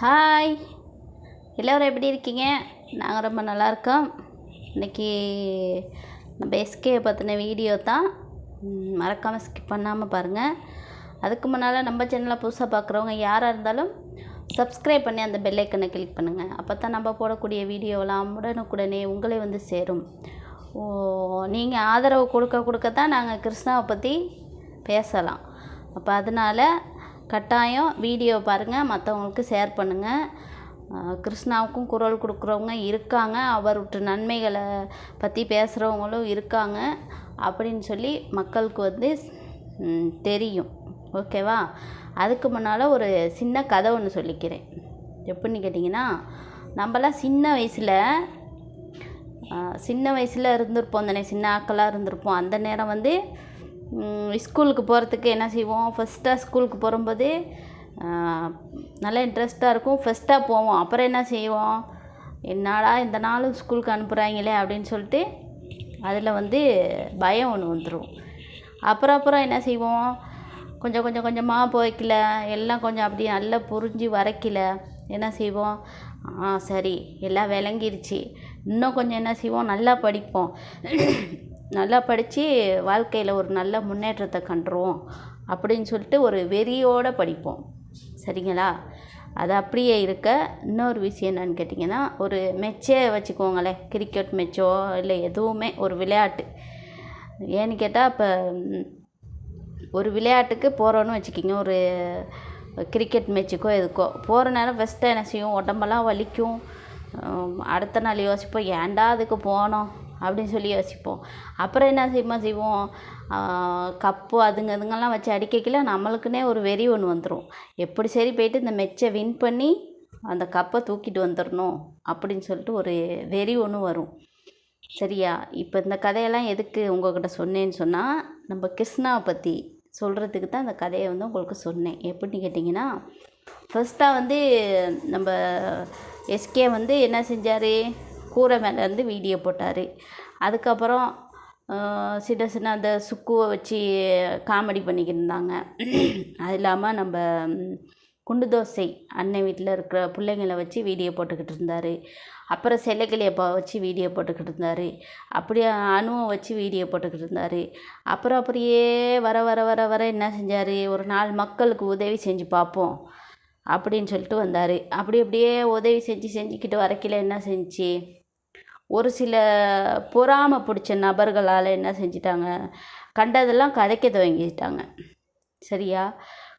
Hi எல்லோரும் எப்படி இருக்கீங்க? நாங்கள் ரொம்ப நல்லா இருக்கோம். இன்றைக்கி நம்ம எஸ்கே பற்றின வீடியோ தான். மறக்காமல் ஸ்கிப் பண்ணாமல் பாருங்கள் அதுக்கு முன்னால் நம்ம சேனலை புதுசாக பார்க்குறவங்க யாராக இருந்தாலும் சப்ஸ்கிரைப் பண்ணி அந்த பெல்லைக்கனை கிளிக் பண்ணுங்கள் அப்போ தான் நம்ம போடக்கூடிய வீடியோலாம் உடனுக்குடனே உங்களே வந்து சேரும். ஓ நீங்கள் ஆதரவு கொடுக்க கொடுக்க தான் நாங்கள் கிருஷ்ணாவை பற்றி பேசலாம். அப்போ அதனால் கட்டாயம் வீடியோ பாருங்கள் மற்றவங்களுக்கு ஷேர் பண்ணுங்கள் கிருஷ்ணாவுக்கும் குரல் கொடுக்குறவங்க இருக்காங்க. அவர்கிட்ட நன்மைகளை பற்றி பேசுகிறவங்களும் இருக்காங்க. அப்படின்னு சொல்லி மக்களுக்கு வந்து தெரியும். ஓகேவா அதுக்கு முன்னால் ஒரு சின்ன கதை ஒன்று சொல்லிக்கிறேன். எப்படின்னு கேட்டிங்கன்னா நம்மளாம் சின்ன வயசில் சின்ன வயசில் இருந்திருப்போம் தானே சின்ன ஆக்களாக இருந்திருப்போம். அந்த நேரம் வந்து ஸ்கூலுக்கு போகிறதுக்கு என்ன செய்வோம்? ஃபஸ்ட்டாக ஸ்கூலுக்கு போகும்போது நல்லா இன்ட்ரெஸ்ட்டாக இருக்கும். ஃபஸ்ட்டாக போவோம். அப்புறம் என்ன செய்வோம்? என்னடா இந்த நாளும் ஸ்கூலுக்கு அனுப்புகிறாங்களே அப்படின்னு சொல்லிட்டு அதில் வந்து பயம் ஒன்று வந்துடும் அப்புறம் அப்புறம் என்ன செய்வோம்? கொஞ்சம் கொஞ்சம் கொஞ்சமாக போய்க்கல. எல்லாம் கொஞ்சம் அப்படி நல்லா புரிஞ்சு வரைக்கல. என்ன செய்வோம்? ஆ சரி எல்லாம் விளங்கிருச்சு. இன்னும் கொஞ்சம் என்ன செய்வோம்? நல்லா படிப்போம். நல்லா படித்து வாழ்க்கையில் ஒரு நல்ல முன்னேற்றத்தை கண்டுருவோம் அப்படின்னு சொல்லிட்டு ஒரு வெறியோடு படிப்போம். சரிங்களா? அது அப்படியே இருக்க இன்னொரு விஷயம் என்னன்னு கேட்டிங்கன்னா ஒரு மெச்சே வச்சுக்கோங்களேன். கிரிக்கெட் மெச்சோ இல்லை எதுவுமே ஒரு விளையாட்டு. ஏன்னு கேட்டால் இப்போ ஒரு விளையாட்டுக்கு போகிறோன்னு வச்சுக்கிங்க ஒரு கிரிக்கெட் மேட்சுக்கோ எதுக்கோ. போகிற நேரம் ஃபஸ்ட்டு என்ன செய்யும்? உடம்பெல்லாம் வலிக்கும். அடுத்த நாள் யோசிப்போம் ஏன்டா அதுக்கு போனோம்? அப்படின்னு சொல்லி யோசிப்போம். அப்புறம் என்ன செய்யுமா செய்வோம்? கப்பு அதுங்க அதுங்கெல்லாம் வச்சு அடிக்கல நம்மளுக்குன்னே ஒரு வெறி ஒன்று வந்துடும் எப்படி சரி போயிட்டு இந்த மெச்சை வின் பண்ணி அந்த கப்பை தூக்கிட்டு வந்துடணும் அப்படின்னு சொல்லிட்டு ஒரு வெறி ஒன்று வரும். சரியா? இப்போ இந்த கதையெல்லாம் எதுக்கு உங்கள்கிட்ட சொன்னேன்னு சொன்னால் நம்ம கிருஷ்ணாவை பற்றி சொல்கிறதுக்கு தான் அந்த கதையை வந்து உங்களுக்கு சொன்னேன். எப்படின்னு கேட்டிங்கன்னா ஃபஸ்ட்டாக வந்து நம்ம எஸ்கே வந்து என்ன செஞ்சார்? கூரை மேலே இருந்து வீடியோ போட்டார். அதுக்கப்புறம் சின்ன சின்ன அந்த சுக்குவை வச்சு காமெடி பண்ணிக்கிட்டு இருந்தாங்க. அது இல்லாமல் நம்ம குண்டு தோசை அண்ணன் வீட்டில் இருக்கிற பிள்ளைங்கள வச்சு வீடியோ போட்டுக்கிட்டு இருந்தார். அப்புறம் செல்லக்கிளியப்பா வச்சு வீடியோ போட்டுக்கிட்டு இருந்தார். அப்படியே அணுவை வச்சு வீடியோ போட்டுக்கிட்டு இருந்தார். அப்புறம் அப்படியே வர வர வர வர என்ன செஞ்சார்? ஒரு நாலு மக்களுக்கு உதவி செஞ்சு பார்ப்போம் அப்படின்னு சொல்லிட்டு வந்தார். அப்படி அப்படியே உதவி செஞ்சு செஞ்சுக்கிட்டு வரக்கையில் என்ன செஞ்சு? ஒரு சில பொறாமை பிடிச்ச நபர்களால் என்ன செஞ்சிட்டாங்க? கண்டதெல்லாம் கதைக்க துவங்கிட்டாங்க. சரியா?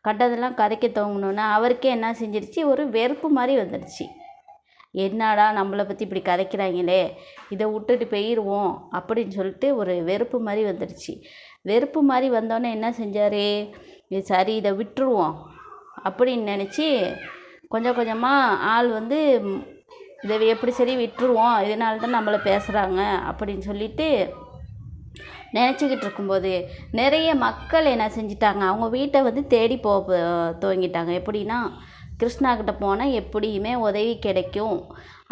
கண்டதெல்லாம் கதைக்க துவங்கினோன்னே அவருக்கே என்ன செஞ்சிருச்சு? ஒரு வெறுப்பு மாதிரி வந்துடுச்சு என்னடா நம்மளை பற்றி இப்படி கதைக்கிறாங்களே? இதை விட்டுட்டு போயிடுவோம் அப்படின்னு சொல்லிட்டு ஒரு வெறுப்பு மாதிரி வந்துடுச்சு வெறுப்பு மாதிரி வந்தோடனே என்ன செஞ்சார்? சரி இதை விட்டுருவோம் அப்படின்னு நினச்சி கொஞ்சம் கொஞ்சமாக ஆள் வந்து இதை எப்படி சரி விட்டுருவோம்? இதனால தான் நம்மளை பேசுகிறாங்க அப்படின்னு சொல்லிட்டு நினச்சிக்கிட்டு இருக்கும்போது நிறைய மக்கள் என்ன செஞ்சிட்டாங்க? அவங்க வீட்டை வந்து தேடி போக துவங்கிட்டாங்க. எப்படின்னா கிருஷ்ணா கிட்டே போனால் எப்படியுமே உதவி கிடைக்கும்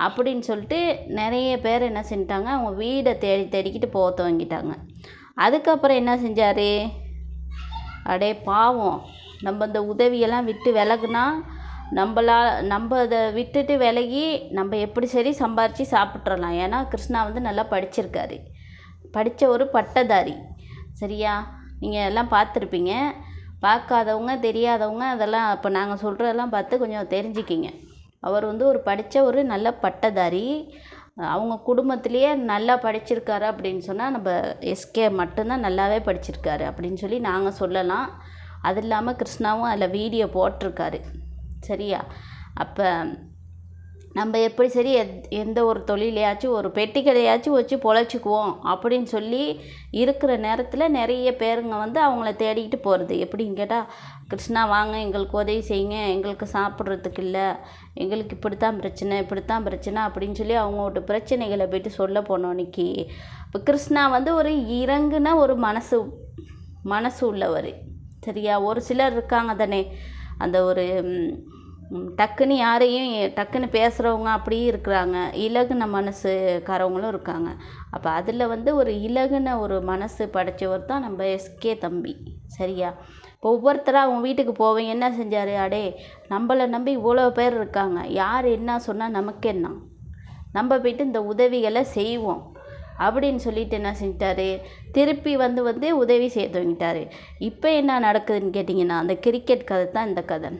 அப்படின்னு சொல்லிட்டு நிறைய பேர் என்ன செஞ்சிட்டாங்க? அவங்க வீடை தேடி தேடிக்கிட்டு போக துவங்கிட்டாங்க. அதுக்கப்புறம் என்ன செஞ்சார்? அடே பாவம். நம்ம இந்த உதவியெல்லாம் விட்டு விலகுனா நம்மளா நம்ம அதை விட்டுட்டு விலகி நம்ம எப்படி சரி சம்பாரித்து சாப்பிட்றலாம் ஏன்னா கிருஷ்ணா வந்து நல்லா படிச்சிருக்காரு. படித்த ஒரு பட்டதாரி. சரியா? நீங்கள் எல்லாம் பார்த்துருப்பீங்க. பார்க்காதவங்க தெரியாதவங்க அதெல்லாம் இப்போ நாங்கள் சொல்கிறதெல்லாம் பார்த்து கொஞ்சம் தெரிஞ்சுக்கிங்க. அவர் வந்து ஒரு படித்த ஒரு நல்ல பட்டதாரி. அவங்க குடும்பத்திலேயே நல்லா படிச்சிருக்காரு அப்படின்னு சொன்னால் நம்ம எஸ்கே மட்டும்தான் நல்லாவே படிச்சிருக்காரு அப்படின்னு சொல்லி நாங்கள் சொல்லலாம். அது இல்லாமல் கிருஷ்ணாவும் அதில் வீடியோ போட்டிருக்காரு. சரியா? அப்போ நம்ம எப்படி சரி எத் எந்த ஒரு தொழிலையாச்சும் ஒரு பெட்டி கடையாச்சும் வச்சு பொழைச்சிக்குவோம் அப்படின்னு சொல்லி இருக்கிற நேரத்தில் நிறைய பேருங்க வந்து அவங்கள தேடிக்கிட்டு போகிறது எப்படின்னு கேட்டால் கிருஷ்ணா வாங்க எங்களுக்கு உதவி செய்யுங்க. எங்களுக்கு சாப்பிட்றதுக்கு இல்லை. எங்களுக்கு இப்படித்தான் பிரச்சனை இப்படித்தான் பிரச்சனை அப்படின்னு சொல்லி அவங்களோட பிரச்சனைகளை போயிட்டு சொல்ல போனோம் இன்னைக்கு. இப்போ கிருஷ்ணா வந்து ஒரு இறங்குன ஒரு மனசு மனசு உள்ளவர். சரியா? ஒரு சிலர் இருக்காங்க தானே. அந்த ஒரு டக்குன்னு யாரையும் டக்குன்னு பேசுகிறவங்க அப்படியும் இருக்கிறாங்க. இலகுன மனசுக்காரவங்களும் இருக்காங்க. அப்போ அதில் வந்து ஒரு இலகுன ஒரு மனசு படைச்சவர் தான் நம்ம எஸ்கே தம்பி. சரியா? இப்போ ஒவ்வொருத்தராக அவங்க வீட்டுக்கு போவேன். என்ன செஞ்சார்? அடே நம்மளை நம்பி இவ்வளோ பேர் இருக்காங்க. யார் என்ன சொன்னால் நமக்கு என்ன நம்ம போயிட்டு இந்த உதவிகளை செய்வோம். அப்படின்னு சொல்லிட்டு என்ன செஞ்சிட்டாரு? திருப்பி வந்து வந்து உதவி செய்ய தொடங்கிட்டார். இப்போ என்ன நடக்குதுன்னு கேட்டிங்கன்னா அந்த கிரிக்கெட் கதை தான் இந்த கதை.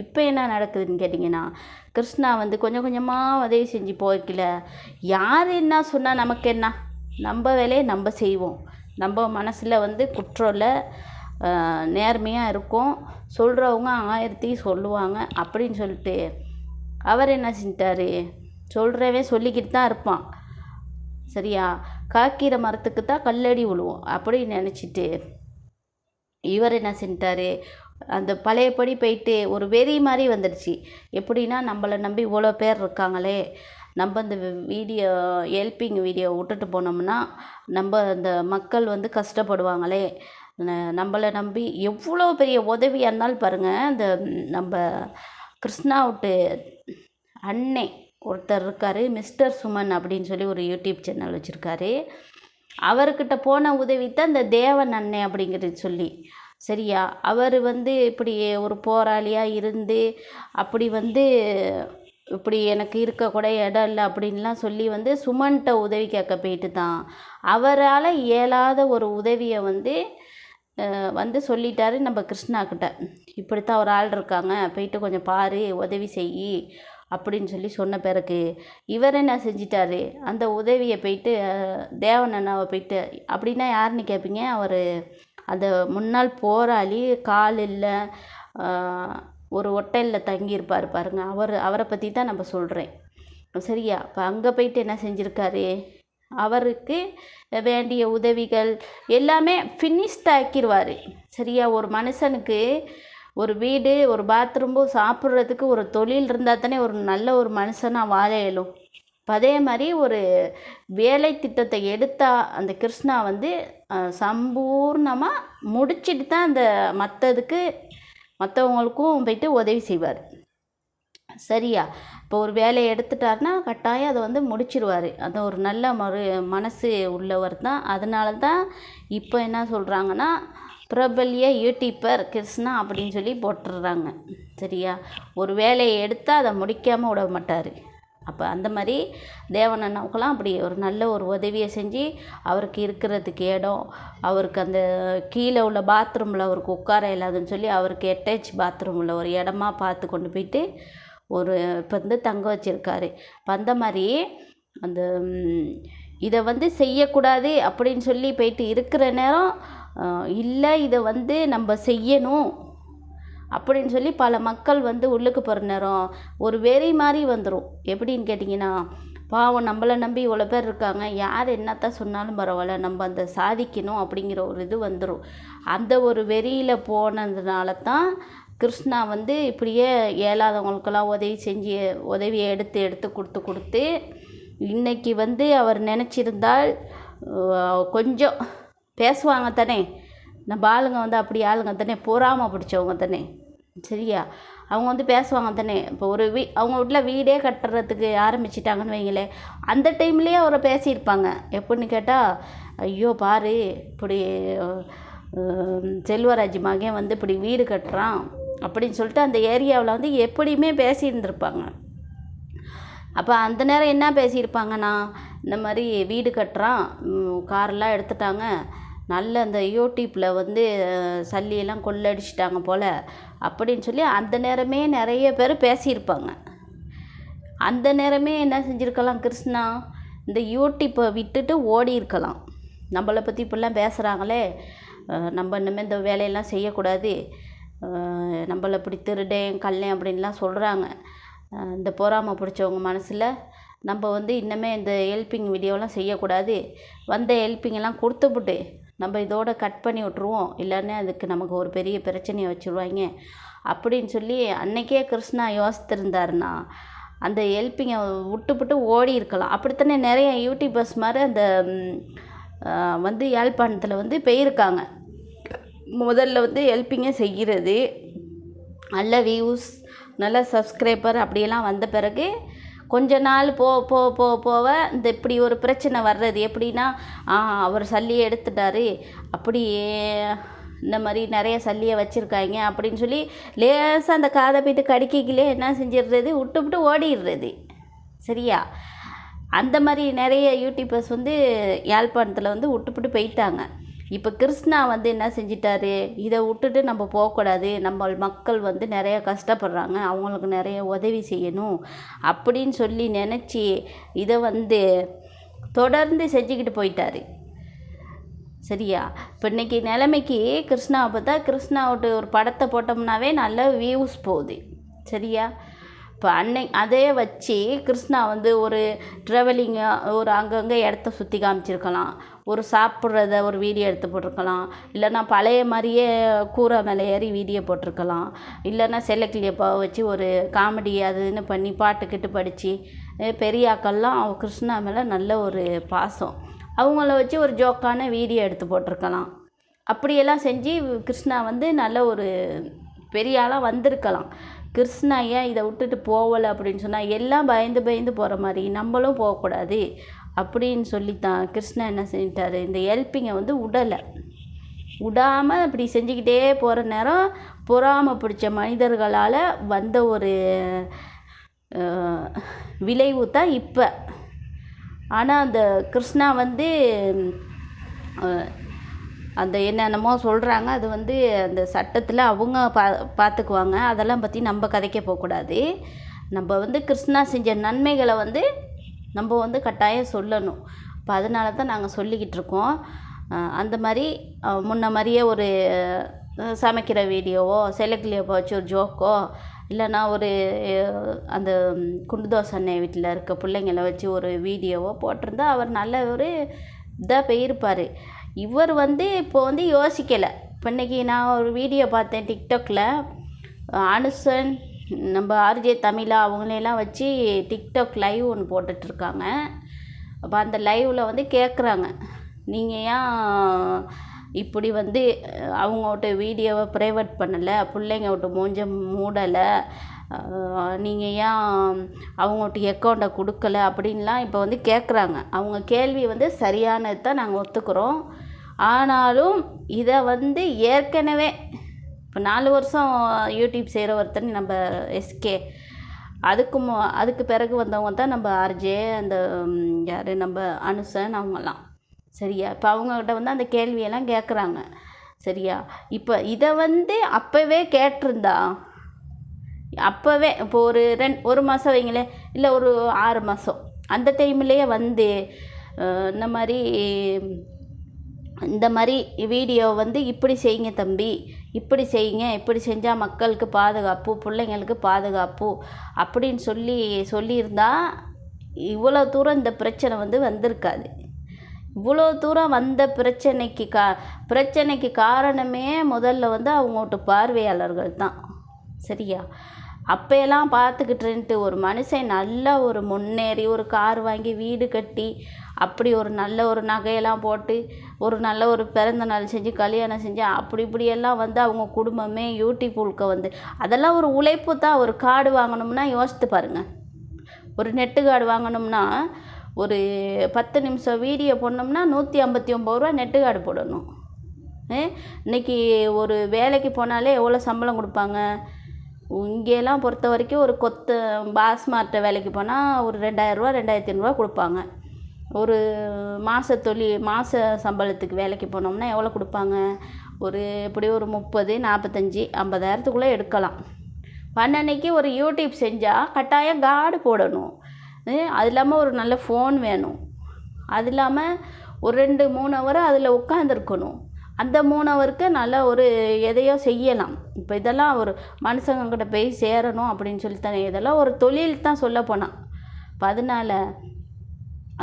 இப்போ என்ன நடக்குதுன்னு கேட்டிங்கன்னா கிருஷ்ணா வந்து கொஞ்சம் கொஞ்சமாக உதவி செஞ்சு போய்க்கல யார் என்ன சொன்னால் நமக்கு என்ன? நம்ம வேலையை நம்ம செய்வோம். நம்ம மனசில் வந்து குற்றம் இல்லை நேர்மையாக இருக்கும். சொல்கிறவங்க ஆயிரத்தி சொல்லுவாங்க அப்படின்னு சொல்லிட்டு அவர் என்ன செஞ்சிட்டாரு? சொல்கிறவே சொல்லிக்கிட்டு தான் இருப்பான். சரியா? காக்கிற மரத்துக்கு தான் கல்லடி விழுவோம். அப்படின்னு நினச்சிட்டு இவர் என்ன செஞ்சிட்டாரு? அந்த பழையபடி போயிட்டு ஒரு வெறி மாதிரி வந்துடுச்சு. எப்படின்னா நம்மளை நம்பி இவ்வளோ பேர் இருக்காங்களே நம்ம இந்த வீடியோ ஹெல்ப்பிங் வீடியோ விட்டுட்டு போனோம்னா நம்ம அந்த மக்கள் வந்து கஷ்டப்படுவாங்களே. நம்மளை நம்பி எவ்வளோ பெரிய உதவியாக இருந்தாலும் பாருங்கள் இந்த நம்ம கிருஷ்ணா விட்டு அன்னை ஒருத்தர் இருக்கார் மிஸ்டர் சுமன் அப்படின்னு சொல்லி ஒரு யூடியூப் சேனல் வச்சுருக்காரு. அவர்கிட்ட போன உதவி தான் இந்த தேவன் அன்னை அப்படிங்கிறது சொல்லி. சரியா? அவர் வந்து இப்படி ஒரு போராளியாக இருந்து அப்படி வந்து இப்படி எனக்கு இருக்கக்கூட இடம் இல்லை அப்படின்லாம் சொல்லி வந்து சுமன்கிட்ட உதவி கேட்க போயிட்டு தான். அவரால் இயலாத ஒரு உதவியை வந்து வந்து சொல்லிட்டாரு நம்ம கிருஷ்ணா கிட்ட. இப்படித்தான் ஒரு ஆள் இருக்காங்க போயிட்டு கொஞ்சம் பாரு உதவி செய். அப்படின்னு சொல்லி சொன்ன பிறகு இவர் என்ன செஞ்சிட்டாரு? அந்த உதவியை போயிட்டு தேவன் அண்ணாவை போயிட்டு அப்படின்னா யாருன்னு கேட்பீங்க அவர் அந்த முன்னாள் போராளி கால் இல்லை ஒரு ஒட்டலில் தங்கியிருப்பார் பாருங்க. அவர் அவரை பற்றி தான் நம்ம சொல்கிறேன் சரியா? இப்போ அங்கே போயிட்டு என்ன செஞ்சுருக்காரு? அவருக்கு வேண்டிய உதவிகள் எல்லாமே ஃபினிஷ்ட் ஆக்கிடுவார் சரியா? ஒரு மனுஷனுக்கு ஒரு வீடு ஒரு பாத்ரூம்பு சாப்பிட்றதுக்கு ஒரு தொழில் இருந்தால் தானே ஒரு நல்ல ஒரு மனுஷனாக வாழ இயலும். இப்போ அதே மாதிரி ஒரு வேலை திட்டத்தை எடுத்தால் அந்த கிருஷ்ணா வந்து சம்பூர்ணமாக முடிச்சிட்டு தான் அந்த மற்றதுக்கு மற்றவங்களுக்கும் போயிட்டு உதவி செய்வார். சரியா? இப்போ ஒரு வேலையை எடுத்துட்டாருன்னா கட்டாயம் அதை வந்து முடிச்சிருவார். அது ஒரு நல்ல மறு மனசு உள்ளவர் தான். அதனால தான் இப்போ என்ன சொல்கிறாங்கன்னா பிரபல்ய யூடியூப்பர் கிருஷ்ணா அப்படின்னு சொல்லி போட்டுடுறாங்க. சரியா? ஒரு வேலையை எடுத்தால் அதை முடிக்காமல் விட மாட்டார். அப்போ அந்த மாதிரி தேவன் அண்ணாவுக்கெல்லாம் அப்படி ஒரு நல்ல ஒரு உதவியை செஞ்சு அவருக்கு இருக்கிறதுக்கு இடம் அவருக்கு அந்த கீழே உள்ள பாத்ரூமில் அவருக்கு உட்கார இல்லாதுன்னு சொல்லி அவருக்கு அட்டாச் பாத்ரூமில் ஒரு இடமா பார்த்து கொண்டு போயிட்டு ஒரு இப்போ வந்து தங்க வச்சுருக்காரு. இப்போ அந்த மாதிரி அந்த இதை வந்து செய்யக்கூடாது அப்படின்னு சொல்லி போயிட்டு இருக்கிற நேரம் இல்லை இதை வந்து நம்ம செய்யணும். அப்படின்னு சொல்லி பல மக்கள் வந்து உள்ளுக்கு போகிற நேரம் ஒரு வெறி மாதிரி வந்துடும் எப்படின்னு கேட்டிங்கன்னா பாவம் நம்மளை நம்பி இவ்வளோ பேர் இருக்காங்க. யார் என்னத்தான் சொன்னாலும் பரவாயில்ல நம்ம அந்த சாதிக்கணும் அப்படிங்கிற ஒரு இது வந்துடும் அந்த ஒரு வெறியில் போனதுனால தான் கிருஷ்ணா வந்து இப்படியே இயலாதவங்களுக்கெல்லாம் உதவி செஞ்சு உதவியை எடுத்து எடுத்து கொடுத்து கொடுத்து இன்னைக்கு வந்து அவர் நினச்சிருந்தால் கொஞ்சம் பேசுவாங்க தானே. நம்ம ஆளுங்க வந்து அப்படி ஆளுங்க தானே பொறாமல் பிடிச்சவங்க தானே. சரியா? அவங்க வந்து பேசுவாங்க தானே. இப்போ ஒரு வீ அவங்க வீட்டில் வீடே கட்டுறதுக்கு ஆரம்பிச்சிட்டாங்கன்னு வைங்களேன் அந்த டைம்லேயே அவரை பேசியிருப்பாங்க. எப்படின்னு கேட்டால் ஐயோ பாரு இப்படி செல்வராஜ் மகன் வந்து இப்படி வீடு கட்டுறான் அப்படின்னு சொல்லிட்டு அந்த ஏரியாவில் வந்து எப்படியுமே பேசியிருந்திருப்பாங்க. அப்போ அந்த நேரம் என்ன பேசியிருப்பாங்கன்னா இந்த மாதிரி வீடு கட்டுறான் கார்லாம் எடுத்துட்டாங்க நல்ல அந்த யூடியூப்பில் வந்து சல்லியெல்லாம் கொள்ளடிச்சிட்டாங்க போல் அப்படின்னு சொல்லி அந்த நேரமே நிறைய பேர் பேசியிருப்பாங்க. அந்த நேரமே என்ன செஞ்சுருக்கலாம் கிருஷ்ணா? இந்த யூடியூப்பை விட்டுட்டு ஓடி இருக்கலாம். நம்மளை பற்றி இப்படிலாம் பேசுகிறாங்களே நம்ம இன்னுமே இந்த வேலையெல்லாம் செய்யக்கூடாது. நம்மளை இப்படி திருடேன் கல்லேன் அப்படின்லாம் சொல்கிறாங்க இந்த பொறாமை பிடிச்சவங்க மனசில் நம்ம வந்து இன்னமே இந்த ஹெல்ப்பிங் வீடியோலாம் செய்யக்கூடாது. வந்த ஹெல்ப்பிங்கெல்லாம் கொடுத்துப்புட்டு நம்ம இதோட கட் பண்ணி விட்ருவோம் இல்லைன்னா அதுக்கு நமக்கு ஒரு பெரிய பிரச்சனையை வச்சுருவாங்க அப்படின்னு சொல்லி அன்னைக்கே கிருஷ்ணா யோசித்திருந்தாருன்னா அந்த ஹெல்ப்பிங்கை விட்டுப்புட்டு ஓடி இருக்கலாம். அப்படித்தானே நிறைய யூடியூபர்ஸ் மாதிரி அந்த வந்து யாழ்ப்பாணத்தில் வந்து போயிருக்காங்க. முதல்ல வந்து ஹெல்ப்பிங்கை செய்கிறது. நல்ல வியூஸ் நல்ல சப்ஸ்கிரைபர் அப்படியெல்லாம் வந்த பிறகு கொஞ்ச நாள் போ போ போ போக இந்த இப்படி ஒரு பிரச்சனை வர்றது எப்படின்னா அவர் சல்லியை எடுத்துட்டாரு. அப்படியே இந்த மாதிரி நிறைய சல்லியை வச்சுருக்காங்க அப்படின்னு சொல்லி லேசாக அந்த காதை போயிட்டு கடிக்கிக்கலே என்ன செஞ்சிடுறது? விட்டு விட்டு ஓடிடுறது. சரியா? அந்த மாதிரி நிறைய யூடியூபர்ஸ் வந்து யாழ்ப்பாணத்தில் வந்து விட்டுப்புட்டு போயிட்டாங்க. இப்போ கிருஷ்ணா வந்து என்ன செஞ்சிட்டாரு? இதை விட்டுட்டு நம்ம போகக்கூடாது. நம்ம மக்கள் வந்து நிறைய கஷ்டப்படுறாங்க. அவங்களுக்கு நிறைய உதவி செய்யணும் அப்படின்னு சொல்லி நினச்சி இதை வந்து தொடர்ந்து செஞ்சுக்கிட்டு போயிட்டாரு. சரியா? இப்போ இன்னைக்கு நிலைமைக்கு கிருஷ்ணாவை பார்த்தா கிருஷ்ணாவோட ஒரு படத்தை போட்டோம்னாவே நல்ல வியூஸ் போகுது. சரியா? இப்போ அன்னை அதே வச்சு கிருஷ்ணா வந்து ஒரு ட்ராவலிங்காக ஒரு அங்கங்கே இடத்த சுற்றி காமிச்சிருக்கலாம். ஒரு சாப்பிட்றத ஒரு வீடியோ எடுத்து போட்டிருக்கலாம். இல்லைன்னா பழைய மாதிரியே கூரை மேலே ஏறி வீடியோ போட்டிருக்கலாம். இல்லைன்னா செல்லக்கிளியப்பாவை வச்சு ஒரு காமெடி அதுன்னு பண்ணி பாட்டுக்கிட்டு படித்து பெரிய ஆக்கள்லாம் கிருஷ்ணா மேலே நல்ல ஒரு பாசம். அவங்கள வச்சு ஒரு ஜோக்கான வீடியோ எடுத்து போட்டிருக்கலாம். அப்படியெல்லாம் செஞ்சு கிருஷ்ணா வந்து நல்ல ஒரு பெரிய ஆளாக வந்திருக்கலாம். கிருஷ்ணா ஏன் இதை விட்டுட்டு போகலை அப்படின்னு சொன்னால் எல்லாம் பயந்து பயந்து போகிற மாதிரி நம்மளும் போகக்கூடாது அப்படின்னு சொல்லித்தான் கிருஷ்ணா என்ன செஞ்சிட்டாரு. இந்த ஹெல்ப்பிங்கை வந்து விடலை விடாமல் இப்படி செஞ்சுக்கிட்டே போகிற நேரம் பொறாமை பிடிச்ச மனிதர்களால் வந்த ஒரு விளைவு தான் இப்போ. ஆனால் அந்த கிருஷ்ணா வந்து அந்த என்னென்னமோ சொல்கிறாங்க அது வந்து அந்த சட்டத்தில் அவங்க பா பார்த்துக்குவாங்க அதெல்லாம் பற்றி நம்ம கதைக்க போகக்கூடாது. நம்ம வந்து கிருஷ்ணா செஞ்ச நன்மைகளை வந்து நம்ம வந்து கட்டாயம் சொல்லணும். இப்போ அதனால தான் நாங்கள் சொல்லிக்கிட்டு இருக்கோம். அந்த மாதிரி முன்ன மாதிரியே ஒரு சமைக்கிற வீடியோவோ செலக்கிலியப்போ வச்சு ஒரு ஜோக்கோ இல்லைன்னா ஒரு அந்த குண்டுதோசை குண்டு தோசை அண்ணன் வீட்டில் இருக்க பிள்ளைங்கள வச்சு ஒரு வீடியோவோ போட்டிருந்தா அவர் நல்ல ஒரு இதாக போயிருப்பார். இவர் வந்து இப்போ வந்து யோசிக்கலை. இப்போ இன்னைக்கு நான் ஒரு வீடியோ பார்த்தேன் டிக்டாக்ல அனுசன் நம்ம ஆர்ஜே தமிழா அவங்களெல்லாம் வச்சு டிக்டாக் லைவ் ஒன்று போட்டுட்ருக்காங்க. அப்போ அந்த லைவில் வந்து கேட்குறாங்க நீங்கள் ஏன் இப்படி வந்து அஹ், அவங்கள்ட்ட வீடியோவை ப்ரைவேட் பண்ணலை? பிள்ளைங்க விட்டு மூஞ்ச மூடலை. நீங்கள் ஏன் அவங்கள்ட்ட அக்கௌண்ட்டை கொடுக்கல? அப்படின்லாம் இப்போ வந்து கேட்குறாங்க அவங்க கேள்வி வந்து சரியானது தான் நாங்கள் ஒத்துக்கிறோம். ஆனாலும் இதை வந்து ஏற்கனவே இப்போ நாலு வருஷம் யூடியூப் செய்கிற ஒருத்தர் நம்ம எஸ்கே. அதுக்கு மு அதுக்கு பிறகு வந்தவங்க தான் நம்ம ஆர்ஜே அந்த யார் நம்ம அனுசன் அவங்கெல்லாம் சரியா? இப்போ அவங்கக்கிட்ட வந்து அந்த கேள்வியெல்லாம் கேட்குறாங்க. சரியா? இப்போ இதை வந்து அப்போவே கேட்டிருந்தா? அப்போவே இப்போ ஒரு ரெண் ஒரு மாதம் வைங்களேன் இல்லை ஒரு ஆறு மாதம். அந்த டைம்லேயே வந்து இந்த மாதிரி இந்த மாதிரி வீடியோ வந்து இப்படி செய்யுங்க தம்பி இப்படி செய்யுங்க இப்படி செஞ்சால் மக்களுக்கு பாதுகாப்பு பிள்ளைங்களுக்கு பாதுகாப்பு அப்படின்னு சொல்லி சொல்லியிருந்தா இவ்வளோ தூரம் இந்த பிரச்சனை வந்து வந்திருக்காது. இவ்வளோ தூரம் வந்த பிரச்சனைக்கு கா பிரச்சனைக்கு காரணமே முதல்ல வந்து அவங்கோட்ட பார்வையாளர்கள் தான். சரியா? அப்போயெல்லாம் பார்த்துக்கிட்டுன்ட்டு ஒரு மனுஷன் நல்ல ஒரு முன்னேறி ஒரு கார் வாங்கி வீடு கட்டி அப்படி ஒரு நல்ல ஒரு நகையெல்லாம் போட்டு ஒரு நல்ல ஒரு பிறந்த நாள் செஞ்சு கல்யாணம் செஞ்சு அப்படி இப்படியெல்லாம் வந்து அவங்க குடும்பமே யூடியூப் உழுக்க வந்து. அதெல்லாம் ஒரு உழைப்பு தான். ஒரு கார்டு வாங்கணும்னா யோசித்து பாருங்கள் ஒரு நெட்டு கார்டு வாங்கணும்னா ஒரு பத்து நிமிஷம் வீடியோ போடணும்னா நூற்றி ஐம்பத்தி ஒம்பது ரூபா நெட்டு கார்டு போடணும். இன்னைக்கு ஒரு வேலைக்கு போனாலே எவ்வளோ சம்பளம் கொடுப்பாங்க? இங்கேலாம் பொறுத்த வரைக்கும் ஒரு கொத்த பாஸ்மார்ட்டை வேலைக்கு போனால் ஒரு ரெண்டாயிரரூவா ரெண்டாயிரத்தி ஐநூறுரூவா கொடுப்பாங்க. ஒரு மாத தொழில் மாத சம்பளத்துக்கு வேலைக்கு போனோம்னா எவ்வளோ கொடுப்பாங்க? ஒரு எப்படி ஒரு முப்பது நாற்பத்தஞ்சி ஐம்பதாயிரத்துக்குள்ளே எடுக்கலாம். பன்னன்னைக்கு ஒரு யூடியூப் செஞ்சால் கட்டாயம் கார்டு போடணும். அது இல்லாமல் ஒரு நல்ல ஃபோன் வேணும். அது இல்லாமல் ஒரு ரெண்டு மூணு ஹவர் அதில் உட்காந்துருக்கணும் அந்த மூணவருக்கு நல்ல ஒரு எதையோ செய்யலாம். இப்போ இதெல்லாம் ஒரு மனுஷங்கக்கிட்ட போய் சேரணும் அப்படின்னு சொல்லி தானே இதெல்லாம் ஒரு தொழில் தான் சொல்ல போனால் இப்போ அதனால்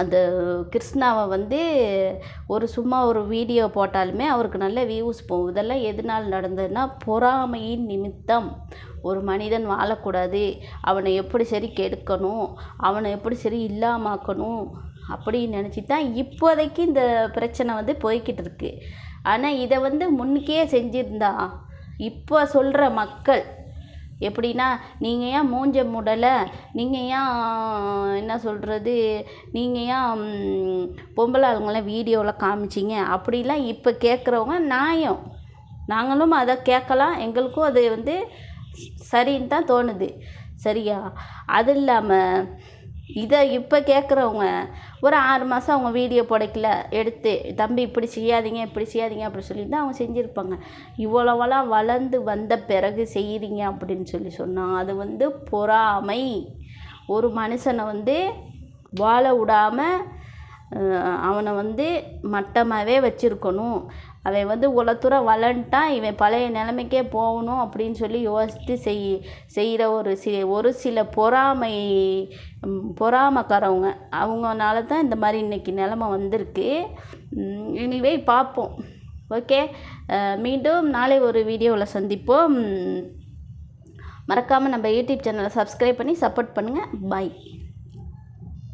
அந்த கிருஷ்ணாவை வந்து ஒரு சும்மா ஒரு வீடியோ போட்டாலுமே அவருக்கு நல்ல வியூஸ் போகும். இதெல்லாம் எதனால் நடந்ததுன்னா பொறாமையின் நிமித்தம். ஒரு மனிதன் வாழக்கூடாது. அவனை எப்படி சரி கெடுக்கணும்? அவனை எப்படி சரி இல்லாமாக்கணும் அப்படின்னு நினச்சி தான் இப்போதைக்கு இந்த பிரச்சனை வந்து போய்கிட்டு இருக்குது ஆனால் இதை வந்து முன்னுக்கே செஞ்சுருந்தா இப்போ சொல்கிற மக்கள் எப்படின்னா நீங்கள் ஏன் மூஞ்ச மூடலை? நீங்கள் ஏன் என்ன சொல்கிறது நீங்கள் ஏன் பொம்பளை ஆளுங்களாம் வீடியோவில் காமிச்சிங்க? அப்படிலாம் இப்போ கேட்குறவங்க நியாயம் நாங்களும் அதை கேட்கலாம். எங்களுக்கும் அது வந்து சரின்னு தான் தோணுது. சரியா? அது இல்லாமல் இதை இப்போ கேட்குறவங்க ஒரு ஆறு மாதம் அவங்க வீடியோ புடைக்கல எடுத்து தம்பி இப்படி செய்யாதீங்க இப்படி செய்யாதீங்க அப்படி சொல்லி தான் அவங்க செஞ்சுருப்பாங்க. இவ்வளவெல்லாம் வளர்ந்து வந்த பிறகு செய்கிறீங்க அப்படின்னு சொல்லி சொன்னாங்க அது வந்து பொறாமை. ஒரு மனுஷனை வந்து வாழ விடாமல் அவனை வந்து மட்டமாகவே வச்சுருக்கணும். அவன் வந்து உலத்துற வளன்ட்டான் இவன் பழைய நிலைமைக்கே போகணும் அப்படின்னு சொல்லி யோசித்து செய் செய்கிற ஒரு சி ஒரு சில பொறாமை பொறாமக்காரவங்க பொறாமைக்காரவங்க. அவங்கனால தான் இந்த மாதிரி இன்றைக்கி நிலமை வந்திருக்கு. இனிவே பார்ப்போம். ஓகே மீண்டும் நாளை ஒரு வீடியோவில் சந்திப்போம். மறக்காமல் நம்ம யூடியூப் சேனலை சப்ஸ்கிரைப் பண்ணி சப்போர்ட் பண்ணுங்கள் பாய்